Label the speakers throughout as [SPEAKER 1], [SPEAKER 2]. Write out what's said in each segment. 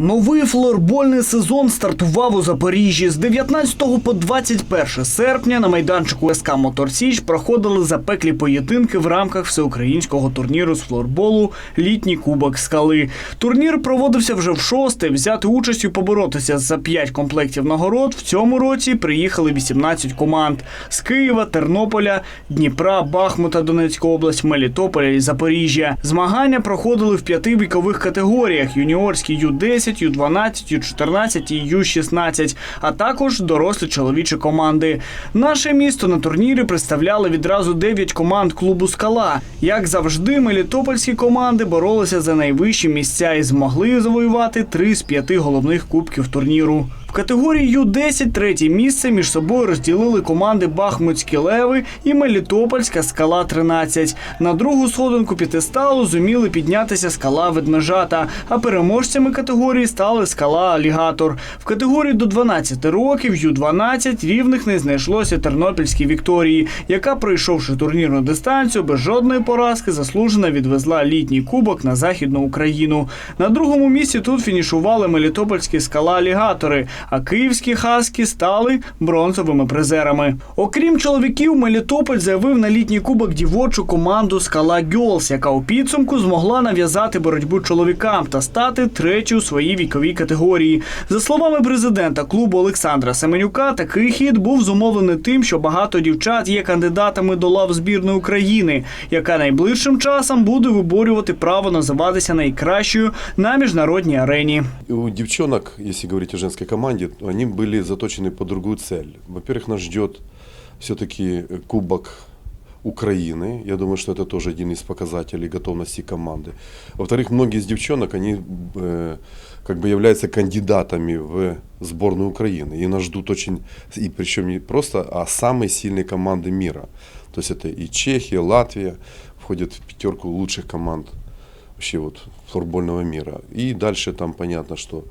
[SPEAKER 1] Новий флорбольний сезон стартував у Запоріжжі. З 19 по 21 серпня на майданчику СК Мотор Січ проходили запеклі поєдинки в рамках всеукраїнського турніру з флорболу Літній Кубок Скали. Турнір проводився вже в шосте. Взяти участь і поборотися за 5 комплектів нагород в цьому році приїхали 18 команд з Києва, Тернополя, Дніпра, Бахмута, Донецька область, Мелітополя і Запоріжжя. Змагання проходили в п'яти вікових категоріях: юніорські Ю-10, Ю-12, U14 і U16, а також дорослі чоловічі команди. Наше місто на турнірі представляли відразу 9 команд клубу Скала. Як завжди, мелітопольські команди боролися за найвищі місця і змогли завоювати три з п'яти головних кубків турніру. Категорії Ю-10 третє місце між собою розділили команди Бахмутські Леви і Мелітопольська Скала 13. На другу сходинку п'ятисталу зуміли піднятися скала Ведмежата, а переможцями категорії стали скала Алігатор. В категорії до 12 років Ю-12 рівних не знайшлося Тернопільській Вікторії, яка, пройшовши турнірну дистанцію без жодної поразки, заслужено відвезла літній кубок на Західну Україну. На другому місці тут фінішували Мелітопольські скала Алігатори, а київські хаски стали бронзовими призерами. Окрім чоловіків, Мелітополь заявив на літній кубок дівочу команду Скала Гьолс, яка у підсумку змогла нав'язати боротьбу чоловікам та стати третьою у своїй віковій категорії. За словами президента клубу Олександра Семенюка, такий хід був зумовлений тим, що багато дівчат є кандидатами до лав збірної України, яка найближчим часом буде виборювати право називатися найкращою на міжнародній арені.
[SPEAKER 2] У девчонок, если говорить о женской команде, то они были заточены по другую цель. Во-первых, нас ждет все-таки Кубок Украины. Я думаю, что это тоже один из показателей готовности команды. Во-вторых, многие из девчонок, они э, как бы являются кандидатами в сборную Украины. И нас ждут очень, и причем не просто, а самые сильные команды мира. То есть это и Чехия, Латвия входят в пятерку лучших команд вообще вот флорбольного мира. И дальше там понятно, что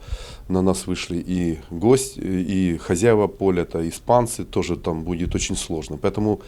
[SPEAKER 2] на нас вышли и гость, и хозяева поля, это испанцы, тоже там будет очень сложно. Поэтому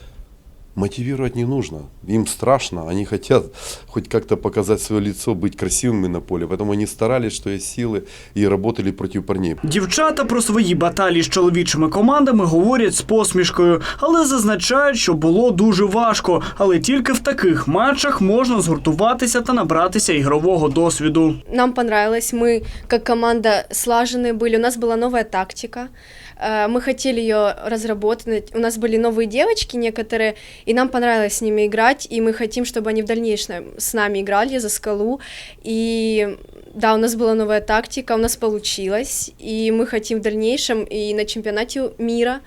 [SPEAKER 2] мотивировать не нужно. Им страшно, они хотят хоть как-то показать свое лицо, быть красивыми на поле. Поэтому они старались, что есть силы, и работали против парней.
[SPEAKER 1] Дівчата про свої баталії з чоловічими командами говорять з посмішкою, але зазначають, що було дуже важко. Але тільки в таких матчах можна згуртуватися та набратися ігрового досвіду.
[SPEAKER 3] Нам понравилось, мы как команда слаженные были, у нас была новая тактика, Э, мы хотели ее разработать, у нас были новые девочки некоторые, и нам понравилось с ними играть, и мы хотим, чтобы они в дальнейшем с нами играли за скалу, и да, у нас была новая тактика, у нас получилось, и мы хотим в дальнейшем и на чемпионате мира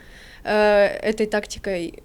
[SPEAKER 3] э, этой тактикой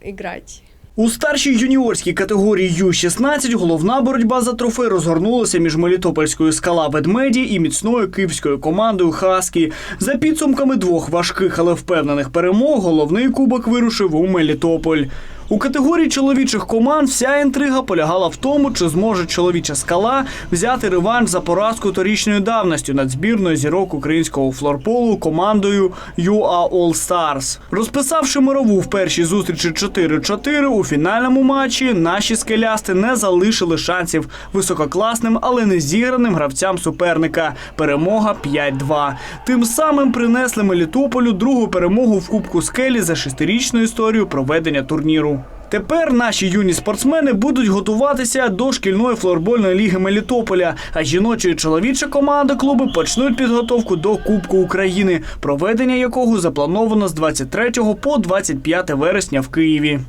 [SPEAKER 3] играть.
[SPEAKER 1] У старшій юніорській категорії Ю-16 головна боротьба за трофей розгорнулася між Мелітопольською скала ведмеді і міцною київською командою Хаскі. За підсумками двох важких, але впевнених перемог, головний кубок вирушив у Мелітополь. У категорії чоловічих команд вся інтрига полягала в тому, чи зможе чоловіча скала взяти реванш за поразку торічною давністю над збірною зірок українського флорполу командою UA All Stars. Розписавши мирову в першій зустрічі 4-4, у фінальному матчі наші скелясти не залишили шансів висококласним, але не зіграним гравцям суперника. Перемога 5-2. Тим самим принесли Мелітополю другу перемогу в Кубку Скелі за шестирічну історію проведення турніру. Тепер наші юні спортсмени будуть готуватися до шкільної флорбольної ліги Мелітополя, а жіночі і чоловіча команди клубу почнуть підготовку до Кубку України, проведення якого заплановано з 23 по 25 вересня в Києві.